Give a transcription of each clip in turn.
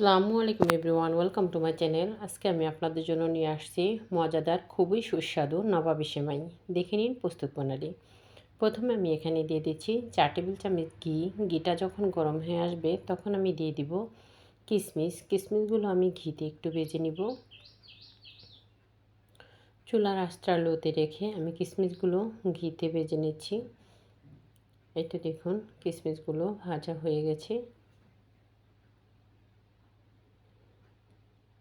আসসালামু আলাইকুম everyone, welcome to my channel. আজকে আমি আপনাদের জন্য নিয়ে আসছি মজাদার, খুবই সুস্বাদু নবাবি সেমাই। দেখে নিন প্রস্তুত প্রণালী। প্রথমে আমি এখানে দিয়ে দিচ্ছি চার টেবিল চামচ ঘি। ঘিটা যখন গরম হয়ে আসবে, তখন আমি দিয়ে দিব কিশমিশ কিশমিশগুলো আমি ঘিতে একটু বেজে নিব। চুলার আস্ত্রা লোতে রেখে আমি কিশমিশগুলো ঘিতে বেজে নিচ্ছি। এই তো দেখুন কিশমিশগুলো ভাজা হয়ে গেছে।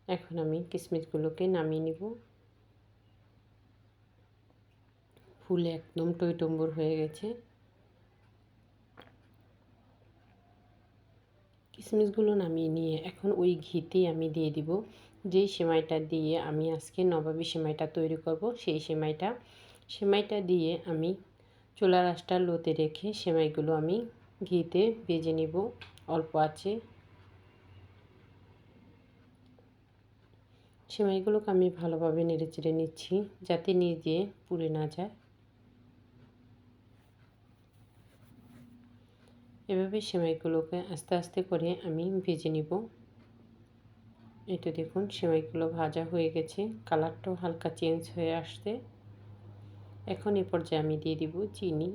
এখন আমি কিশমিশগুলোকে নামিয়ে নিব। ফুলে একদম টইটম্বর হয়ে গেছে। কিশমিশগুলো নামিয়ে নিয়ে এখন ওই ঘিতেই আমি দিয়ে দিব। যেই সেমাইটা দিয়ে আমি আজকে নবাবী সেমাইটা তৈরি করব, সেই সেমাইটা। সেমাইটা দিয়ে আমি চোলা রাসটা লোতে রেখে সেমাইগুলো আমি ঘিতে ভেজে নিব। অল্প আছে। সেমাইগুলোকে আমি ভালোভাবে নেড়ে চেড়ে নিচ্ছি যাতে নিজে পুড়ে না যায়। এভাবে সেমাইগুলোকে আস্তে আস্তে করে আমি ভেজে নিব। এটা দেখুন, সেমাইগুলো ভাজা হয়ে গেছে, কালারটাও হালকা চেঞ্জ হয়ে আসছে। এখন এ পর্যায়ে আমি দিয়ে দিব চিনি।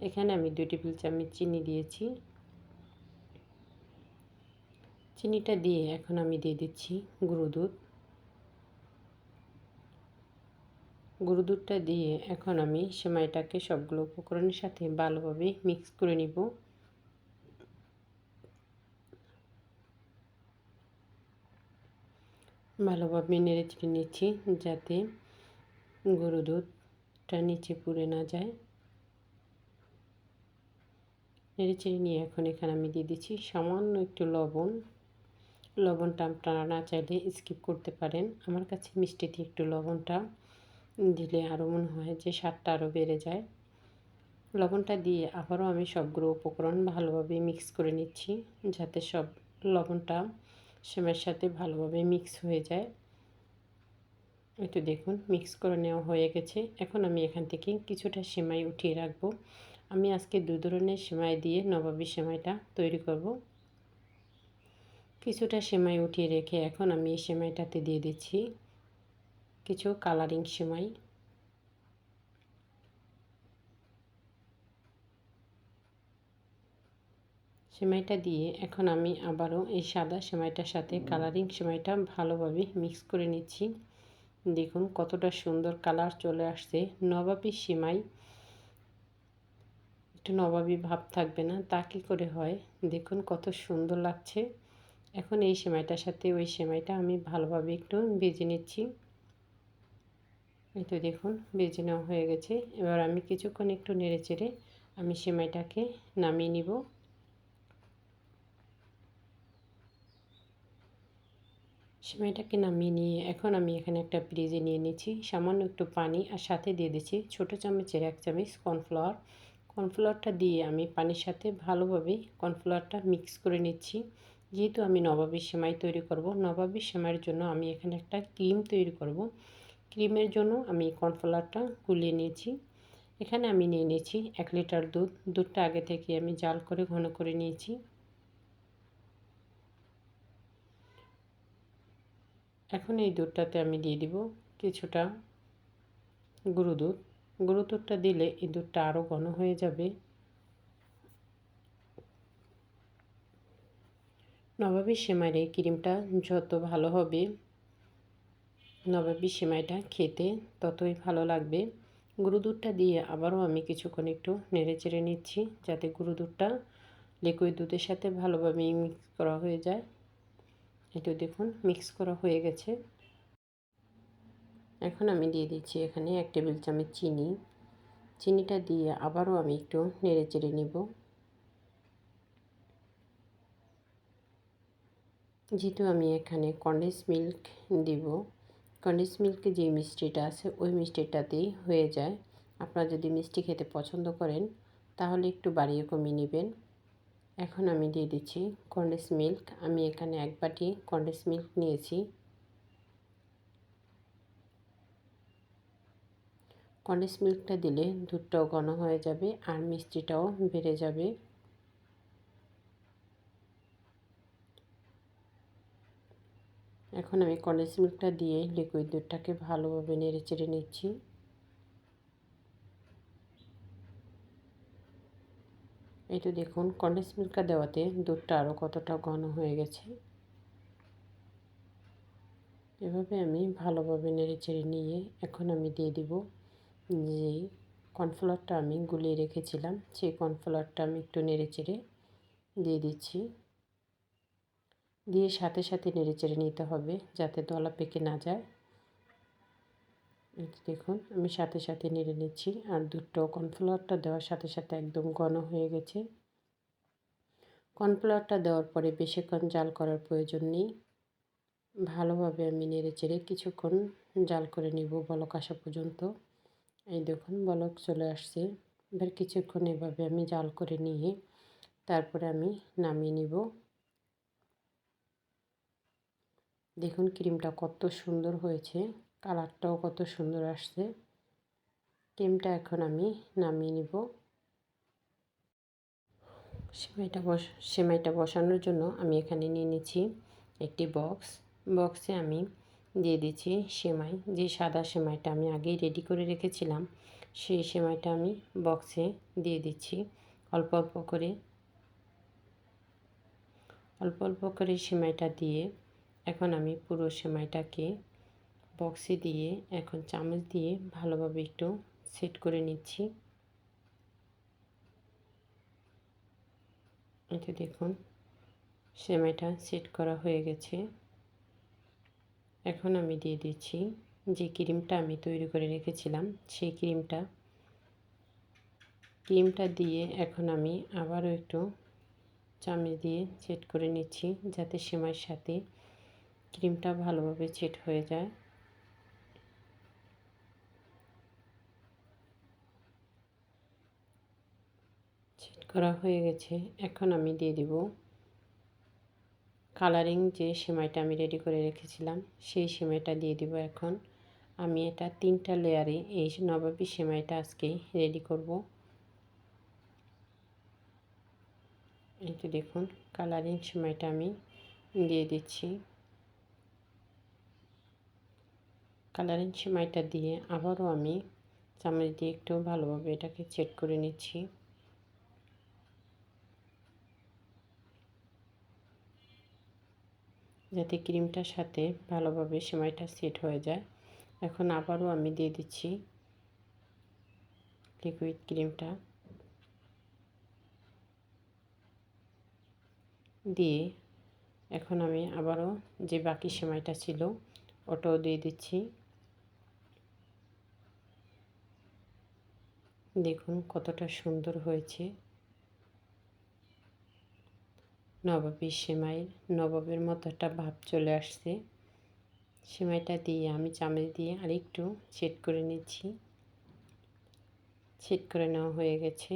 এখানে আমি দুই টেবিল চামচ চিনি দিয়েছি। চিনিটা দিয়ে এখন আমি দিয়ে দিচ্ছি গুঁড়ো দুধ। গুঁড়ো দুধটা দিয়ে এখন আমি সেমাইটাকে সবগুলো উপকরণের সাথে ভালোভাবে মিক্স করে নিব। ভালোভাবে নেড়ে চেড়ে নিচ্ছি যাতে গরু দুধটা নিচে পুড়ে না যায়। নেড়ে চেড়ে নিয়ে এখন এখানে আমি দিয়ে দিচ্ছি সামান্য একটু লবণ। লবণটা আপনারা না চাইলে স্কিপ করতে পারেন। আমার কাছে মিষ্টিতে একটু লবণটা দিলে আরও মনে হয় যে স্বাদটা আরও বেড়ে যায়। লবণটা দিয়ে আবারও আমি সবগুলো উপকরণ ভালোভাবে মিক্স করে নিচ্ছি, যাতে সব লবণটা সেমের সাথে ভালোভাবে মিক্স হয়ে যায়। একটু দেখুন মিক্স করে নেওয়া হয়ে গেছে। এখন আমি এখান থেকে কিছুটা সেমাই উঠিয়ে রাখব। আমি আজকে দু ধরনের সেমাই দিয়ে নবাবী সেমাইটা তৈরি করব। কিছুটা সেমাই উঠিয়ে রেখে এখন আমি এই সেমাইটাতে দিয়ে দিচ্ছি। কিছু কালারিং সেমাই সেমাইটা দিয়ে এখন আমি আবারও এই সাদা সেমাইটার সাথে কালারিং সেমাইটা ভালোভাবে মিক্স করে নিচ্ছি। দেখুন কতটা সুন্দর কালার চলে আসছে। নবাবী সেমাই একটু নবাবী ভাব থাকবে না তা কী করে হয়? দেখুন কত সুন্দর লাগছে। এখন এই সেমাইটার সাথে ওই সেমাইটা আমি ভালোভাবে একটু ভেজে নিচ্ছি। এই তো দেখুন, বেজে নেওয়া হয়ে গেছে। এবার আমি কিছুক্ষণ একটু নেড়ে চেড়ে আমি সেমাইটাকে নামিয়ে নিব। সেমাইটাকে নামিয়ে নিয়ে এখন আমি এখানে একটা ফ্রিজে নিয়ে নিচ্ছি। সামান্য একটু পানি আর সাথে দিয়ে দিচ্ছি ছোটো চামচের এক চামচ কর্নফ্লাওয়ার। কর্নফ্লাওয়ারটা দিয়ে আমি পানির সাথে ভালোভাবে কর্নফ্লাওয়ারটা মিক্স করে নিচ্ছি। যেহেতু আমি নবাবী সেমাই তৈরি করব নবাবী সেমাইয়ের জন্য আমি এখানে একটা ক্রিম তৈরি করব। ক্রিমের জন্য আমি কর্নফ্লাওয়ারটা গুলিয়ে নিয়েছি। এখানে আমি নিয়ে নিয়েছি এক লিটার দুধ। দুধটা আগে থেকে আমি জাল করে ঘন করে নিয়েছি। এখন এই দুধটাতে আমি দিয়ে দিব কিছুটা গুঁড়ো দুধ। গুঁড়ো দুধটা দিলে এই দুধটা আরও ঘন হয়ে যাবে। নবাবী সেমাইয়ের এই ক্রিমটা যত ভালো হবে নবাবী সেমাইটা খেতে ততই ভালো লাগবে। গুঁড়ো দুধটা দিয়ে আবারও আমি কিছুক্ষণ একটু নেড়ে চেড়ে নিচ্ছি যাতে গুঁড়ো দুধটা লিকুইড দুধের সাথে ভালোভাবে মিক্স করা হয়ে যায়। এটা দেখুন মিক্স করা হয়ে গেছে। এখন আমি দিয়ে দিচ্ছি এখানে এক টেবিল চামচ চিনি। চিনিটা দিয়ে আবারও আমি একটু নেড়ে চেড়ে নিব। যেহেতু আমি এখানে কন্ডেন্স মিল্ক দিব কন্ডেন্স মিল্কে যে মিষ্টিটা আছে, ওই মিষ্টিটাতেই হয়ে যায়। আপনারা যদি মিষ্টি খেতে পছন্দ করেন, তাহলে একটু বাড়িয়ে কমিয়ে নেবেন। এখন আমি দিয়ে দিচ্ছি কন্ডেন্স মিল্ক। আমি এখানে এক বাটি কন্ডেন্স মিল্ক নিয়েছি। কন্ডেন্স মিল্কটা দিলে দুধটাও ঘন হয়ে যাবে আর মিষ্টিটাও বেড়ে যাবে। এখন আমি কন্ডেন্স মিল্কটা দিয়ে লিকুইড দুধটাকে ভালোভাবে নেড়ে চেড়ে নিচ্ছি। এই তো দেখুন, কন্ডেন্স মিল্কটা দেওয়াতে দুধটা আরও কতটা ঘন হয়ে গেছে। এভাবে আমি ভালোভাবে নেড়ে চেড়ে নিয়ে এখন আমি দিয়ে দিব যে কর্নফ্লাওয়ারটা আমি গুলিয়ে রেখেছিলাম, সেই কর্নফ্লাওয়ারটা আমি একটু নেড়ে চেড়ে দিয়ে দিচ্ছি। দিয়ে সাথে সাথে নেড়ে চেড়ে নিতে হবে যাতে দলা পেকে না যায়। দেখুন, আমি সাথে সাথে নেড়ে নিচ্ছি আর দুধটাও কর্নফ্লাওয়ারটা দেওয়ার সাথে সাথে একদম ঘন হয়ে গেছে। কর্নফ্লাওয়ারটা দেওয়ার পরে বেশিক্ষণ জাল করার প্রয়োজন নেই। ভালোভাবে আমি নেড়ে চেড়ে কিছুক্ষণ জাল করে নিব বলক আসা পর্যন্ত। এই দেখুন, বলক চলে আসছে। এবার কিছুক্ষণ এভাবে আমি জাল করে নিয়ে তারপরে আমি নামিয়ে নিব। দেখুন ক্রিমটা কত সুন্দর হয়েছে, কালারটাও কত সুন্দর আসছে। ক্রিমটা এখন আমি নামিয়ে নিব। সেমাইটা বস, সেমাইটা বসানোর জন্য আমি এখানে নিয়ে নিচ্ছি একটি বক্স। বক্সে আমি দিয়ে দিচ্ছি সেমাই। যে সাদা সেমাইটা আমি আগেই রেডি করে রেখেছিলাম, সেই সেমাইটা আমি বক্সে দিয়ে দিচ্ছি। অল্প অল্প করে, অল্প অল্প করে সেমাইটা দিয়ে এখন আমি পুরো সেমাইটাকে বক্সে দিয়ে, এখন চামচ দিয়ে ভালোভাবে একটু সেট করে নিচ্ছি। এটা দেখুন, সেমাইটা সেট করা হয়ে গেছে। এখন আমি দিয়ে দিচ্ছি যে ক্রিমটা আমি তৈরি করে রেখেছিলাম, সেই ক্রিমটা। ক্রিমটা দিয়ে এখন আমি আবারও একটু চামচ দিয়ে সেট করে নিচ্ছি যাতে সেমাইয়ের সাথে ক্রিমটা ভালোভাবে সেট হয়ে যায়। সেট করা হয়ে গেছে। এখন আমি দিয়ে দিব কালারিং যে সেমাইটা আমি রেডি করে রেখেছিলাম, সেই সেমাইটা দিয়ে দিব এখন। আমি এটা তিনটা লেয়ারে এই নবাবী সেমাইটা আজকে রেডি করব। এই তো দেখুন, কালারিং সেমাইটা আমি দিয়ে দিচ্ছি। কালারিং সেমাইটা দিয়ে আবারও আমি চামচ দিয়ে একটু ভালোভাবে এটাকে চেক করে নিচ্ছি। যাতে ক্রিমটার সাথে ভালোভাবে সেমাইটা সেট হয়ে যায়। এখন আবারও আমি দিয়ে দিচ্ছি লিকুইড ক্রিমটা। দিয়ে এখন আমি আবারও যে বাকি সেমাইটা ছিল, ওটাও দিয়ে দিচ্ছি। দেখুন কতটা সুন্দর হয়েছে। নবাবী সেমাইয়ের, নবাবের মতো একটা ভাব চলে আসছে। সেমাইটা দিয়ে আমি চামচ দিয়ে আরেকটু সেট করে নিচ্ছি। সেট করে নেওয়া হয়ে গেছে।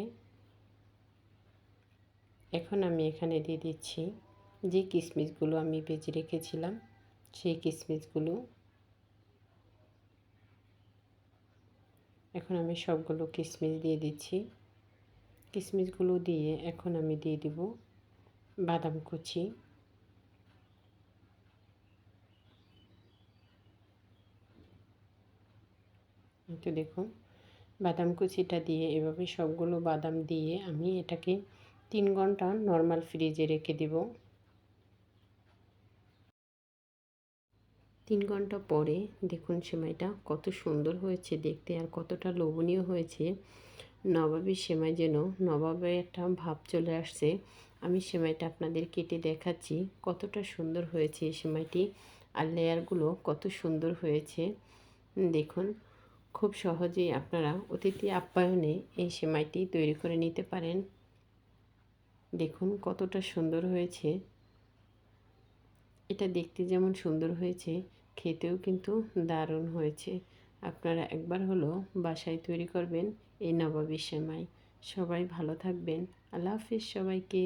এখন আমি এখানে দিয়ে দিচ্ছি যে কিশমিশগুলো আমি বেজে রেখেছিলাম, সেই কিশমিশগুলো এখন আমি সবগুলো কিশমিশ দিয়ে দিচ্ছি। কিশমিশগুলো দিয়ে এখন আমি দিয়ে দিব বাদাম কুচি। তো দেখুন, বাদাম কুচিটা দিয়ে এভাবে সবগুলো বাদাম দিয়ে আমি এটাকে তিন ঘণ্টা নর্মাল ফ্রিজে রেখে দেব। তিন ঘণ্টা পরে দেখুন সেমাইটা কত সুন্দর হয়েছে দেখতে আর কতটা লোভনীয় হয়েছে। নবাবী সেমাই যেন, নবাবে একটা ভাব চলে আসছে। আমি সেমাইটা আপনাদের কেটে দেখাচ্ছি কতটা সুন্দর হয়েছে সেমাইটি আর লেয়ারগুলো কত সুন্দর হয়েছে। দেখুন, খুব সহজেই আপনারা অতিথি আপ্যায়নে এই সেমাইটি তৈরি করে নিতে পারেন। দেখুন কতটা সুন্দর হয়েছে। এটা দেখতে যেমন সুন্দর হয়েছে খেতেও কিন্তু দারুণ হয়েছে। আপনারা একবার হলো বাসায় তৈরি করবেন এই নবাবী সেমাই। সবাই ভালো থাকবেন। আল্লাহ হাফিজ সবাইকে।